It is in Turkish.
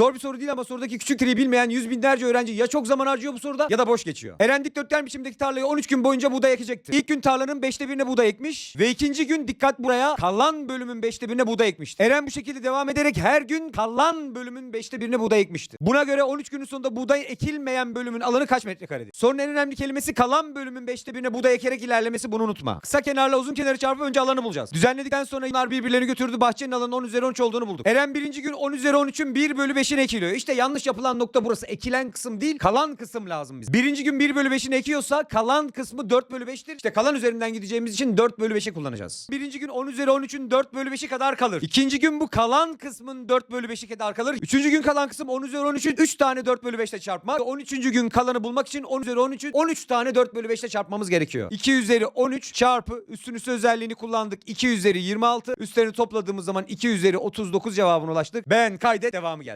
Zor bir soru değil ama sorudaki küçük triyi bilmeyen yüz binlerce öğrenci ya çok zaman harcıyor bu soruda ya da boş geçiyor. Eren dikdörtgen biçimdeki tarlayı 13 gün boyunca buğday ekecektir. İlk gün tarlanın 5'te birine buğday ekmiş ve ikinci gün dikkat buraya kalan bölümün 5'te birine buğday ekmiştir. Eren bu şekilde devam ederek her gün kalan bölümün 5'te birine buğday ekmiştir. Buna göre 13 günün sonunda buğday ekilmeyen bölümün alanı kaç metrekaredir? Sorunun en önemli kelimesi kalan bölümün 5'te birine buğday ekerek ilerlemesi bunu unutma. Kısa kenarla uzun kenarı çarpıp önce alanı bulacağız. Düzenledikten sonra bunlar birbirlerini götürdü bahçenin alanının 10 üzeri 13 olduğunu bulduk. Eren birinci gün 10 üzeri 13'ün 1 bölü 5'ini ekiliyor. İşte yanlış yapılan nokta burası. Ekilen kısım değil kalan kısım lazım bize. Birinci gün 1 bölü 5'ini ekiyorsa kalan kısmı 4 bölü 5'tir. İşte kalan üzerinden gideceğimiz için 4 bölü 5'i kullanacağız. Birinci gün 10 üzeri 13'ün 4 bölü 5'i kadar kalır. İkinci gün bu kalan kısmın 4 bölü 5'i kadar kalır. Üçüncü gün kalan kısım 10 üzeri 13'ün 3 tane 4 bölü 5'te çarpmak. 13. gün kalanı bulmak için 10 üzeri 13'ün 13 tane 4 bölü 5'te çarpmamız gerekiyor. 2 üzeri 13 çarpı üstün üstü özelliğini kullandık. 2 üzeri 26. Üstlerini topladığımız zaman 2 üzeri 39 cevabına ulaştık. Ben kaydet devamı geldi.